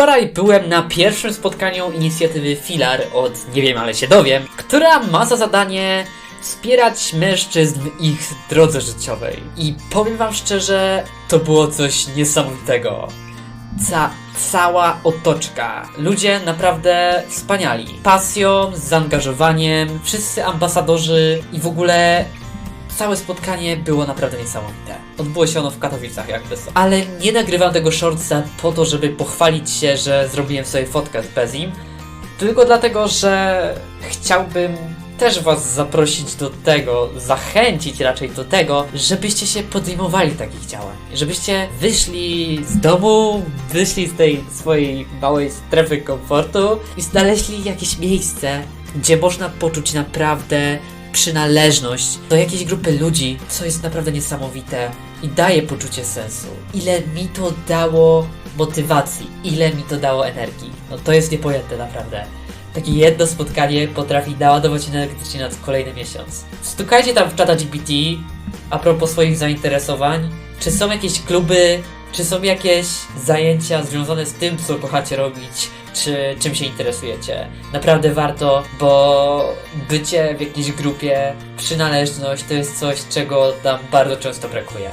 Wczoraj byłem na pierwszym spotkaniu inicjatywy Filar od Nie wiem, ale się dowiem, która ma za zadanie wspierać mężczyzn w ich drodze życiowej. I powiem wam szczerze, to było coś niesamowitego. Ca cała otoczka. Ludzie naprawdę wspaniali. Pasją, zaangażowaniem, wszyscy ambasadorzy i w ogóle Całe spotkanie było naprawdę niesamowite. Odbyło się ono w Katowicach, jakby co. Ale nie nagrywam tego shortsa po to, żeby pochwalić się, że zrobiłem sobie fotkę z Bezim, tylko dlatego, że chciałbym też Was zaprosić do tego, zachęcić raczej do tego, żebyście się podejmowali takich działań. Żebyście wyszli z domu, wyszli z tej swojej małej strefy komfortu i znaleźli jakieś miejsce, gdzie można poczuć naprawdę przynależność do jakiejś grupy ludzi, co jest naprawdę niesamowite i daje poczucie sensu. Ile mi to dało motywacji, ile mi to dało energii. No to jest niepojęte naprawdę. Takie jedno spotkanie potrafi naładować energetycznie na kolejny miesiąc. Stukajcie tam w czata GPT a propos swoich zainteresowań. Czy są jakieś kluby, czy są jakieś zajęcia związane z tym, co kochacie robić, czy czym się interesujecie. Naprawdę warto, bo bycie w jakiejś grupie, przynależność to jest coś, czego nam bardzo często brakuje.